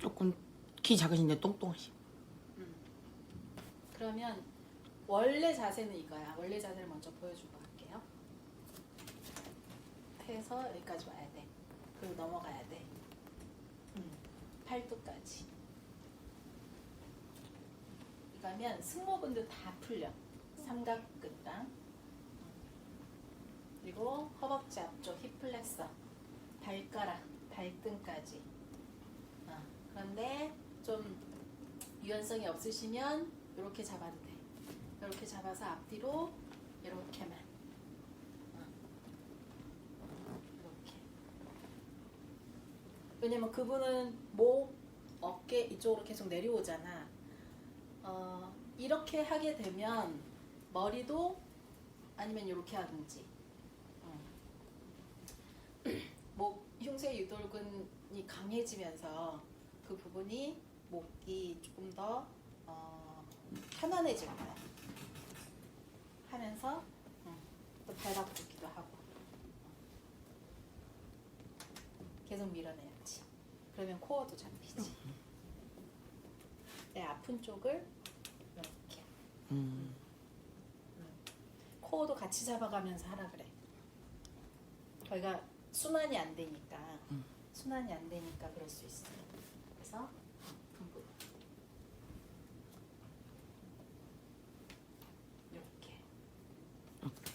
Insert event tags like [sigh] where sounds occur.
조금 키 작으신데 똥똥하시. 그러면 원래 자세는 이거야. 원래 자세를 먼저 보여주고 갈게요. 해서 여기까지 와야 돼. 그리고 넘어가야 돼. 음, 팔뚝까지. 이거면 승모근도 다 풀려. 삼각근랑. 그리고 허벅지 앞쪽 힙플렉서. 발가락, 발등까지. 어, 그런데 좀 유연성이 없으시면 이렇게 잡아도 돼. 이렇게 잡아서 앞뒤로 이렇게만. 어. 이렇게. 왜냐면 그분은 목, 어깨 이쪽으로 계속 내려오잖아. 어, 이렇게 하게 되면 머리도 아니면 이렇게 하든지. 어. [clears throat] 목 흉쇄 유돌근이 강해지면서 그 부분이 목이 조금 더 어, 편안해질 거야. 하면서 음, 또 벼락 붓기도 하고 계속 밀어내야지. 그러면 코어도 잡히지. 내 아픈 쪽을 이렇게 음. 코어도 같이 잡아가면서 하라 그래. 저희가 순환이 안 되니까 음. 순환이 안 되니까 그럴 수 있어. Okay.